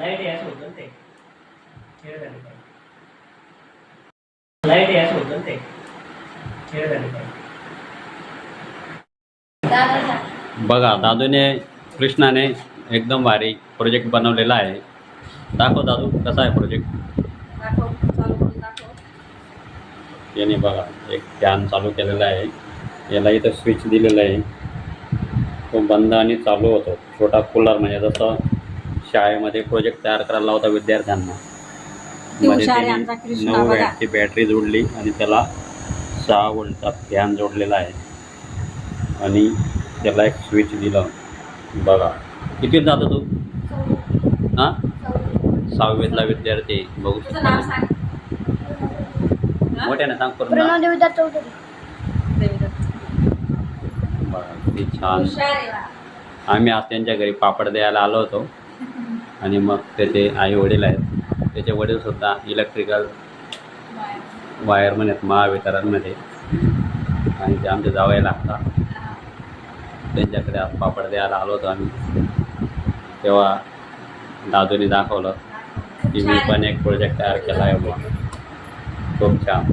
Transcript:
Light याच होतं ते. खेळ झाले काय लाइट याच होतं ते. खेळ झाले बघा दादूने कृष्णाने एकदम भारी प्रोजेक्ट बनवलेला आहे. दाखव दादू कसा आहे प्रोजेक्ट याने बघा एक फॅन चालू केलेला आहे. याला इथं स्विच दिलेलं आहे. तो बंद आणि चालू होतो. छोटा कूलर म्हणजे जसं शाळेमध्ये प्रोजेक्ट तयार करायला लावता विद्यार्थ्यांना. ती मध्ये हुशार आहे त्यांनी आमचा कृष्णा नऊ बघा. वॅटची बॅटरी जोडली आणि त्याला सहा वोल्टचा फॅन जोडलेला आहे. आणि त्याला एक स्विच दिलं. बघा. किती जातो तू? हां? सहावीतला विद्यार्थी. आहे. बघू तुझं नाव शकता सांग मोठ्याने सांग करून प्रणव चौधरी. बघा किती छान. हुशार आहे बा. आम्ही आज त्यांच्या घरी पापड द्यायला आलो होतो. आणि मग त्याचे आई वडील आहेत. त्याचे वडीलसुद्धा इलेक्ट्रिकल वायरमन आहेत महावितरणमध्ये. आणि ते आमचे जावई लागतात त्यांच्याकडे आज पापड द्यायला आलो होतो आम्ही. तेव्हा दादूने दाखवलं की मी पण एक प्रोजेक्ट तयार केला आहे बुवा. खूप छान.